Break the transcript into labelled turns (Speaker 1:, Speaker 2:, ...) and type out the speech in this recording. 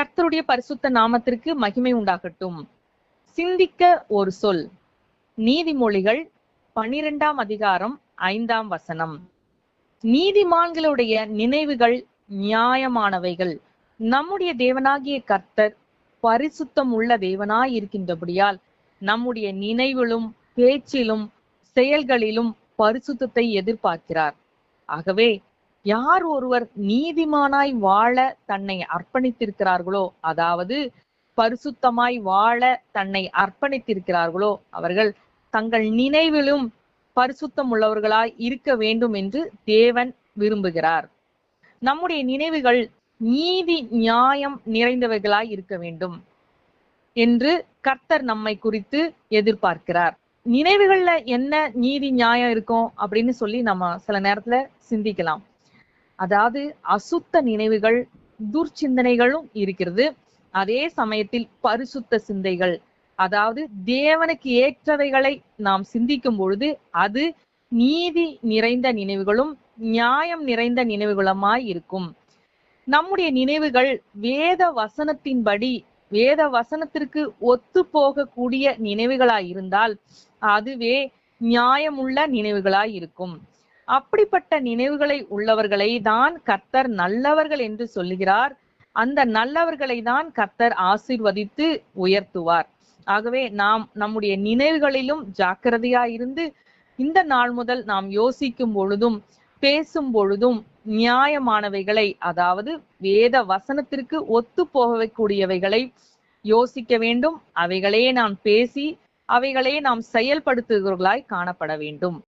Speaker 1: கர்த்தருடைய பரிசுத்த நாமத்திற்கு மகிமை உண்டாகட்டும். சிந்திக்க ஒரு சொல். நீதிமொழிகள் பனிரெண்டாம் அதிகாரம் ஐந்தாம் வசனம். நீதிமான்களுடைய நினைவுகள் நியாயமானவைகள். நம்முடைய தேவனாகிய கர்த்தர் பரிசுத்தம் உள்ள தேவனாய் இருக்கின்றபடியால் நம்முடைய நினைவிலும் பேச்சிலும் செயல்களிலும் பரிசுத்தத்தை எதிர்பார்க்கிறார். ஆகவே யார் ஒருவர் நீதிமானாய் வாழ தன்னை அர்ப்பணித்திருக்கிறார்களோ அதாவது பரிசுத்தமாய் வாழ தன்னை அர்ப்பணித்திருக்கிறார்களோ அவர்கள் தங்கள் நினைவிலும் பரிசுத்தம் உள்ளவர்களாய் இருக்க வேண்டும் என்று தேவன் விரும்புகிறார். நம்முடைய நினைவுகள் நீதி நியாயம் நிறைந்தவைகளாய் இருக்க வேண்டும் என்று கர்த்தர் நம்மை குறித்து எதிர்பார்க்கிறார். நினைவுகள்ல என்ன நீதி நியாயம் இருக்கும் அப்படின்னு சொல்லி நம்ம சில நேரத்துல சிந்திக்கலாம். அதாவது அசுத்த நினைவுகள் துர்ச்சிந்தனைகளும் இருக்கிறது. அதே சமயத்தில் பரிசுத்த சிந்தைகள் அதாவது தேவனுக்கு ஏற்றவைகளை நாம் சிந்திக்கும் பொழுது அது நீதி நிறைந்த நினைவுகளும் நியாயம் நிறைந்த நினைவுகளுமாய் இருக்கும். நம்முடைய நினைவுகள் வேத வசனத்தின்படி வேத வசனத்திற்கு ஒத்து போகக்கூடிய நினைவுகளாய் இருந்தால் அதுவே நியாயமுள்ள நினைவுகளாய் இருக்கும். அப்படிப்பட்ட நினைவுகளை உள்ளவர்களை தான் கர்த்தர் நல்லவர்கள் என்று சொல்லுகிறார். அந்த நல்லவர்களை தான் கர்த்தர் ஆசிர்வதித்து உயர்த்துவார். ஆகவே நாம் நம்முடைய நினைவுகளிலும் ஜாக்கிரதையா இருந்து இந்த நாள் முதல் நாம் யோசிக்கும் பொழுதும் பேசும் பொழுதும் நியாயமானவைகளை அதாவது வேத வசனத்திற்கு ஒத்து போகக்கூடியவைகளை யோசிக்க வேண்டும். அவைகளே நாம் பேசி அவைகளே நாம் செயல்படுத்துகிறவர்களாய் காணப்பட வேண்டும்.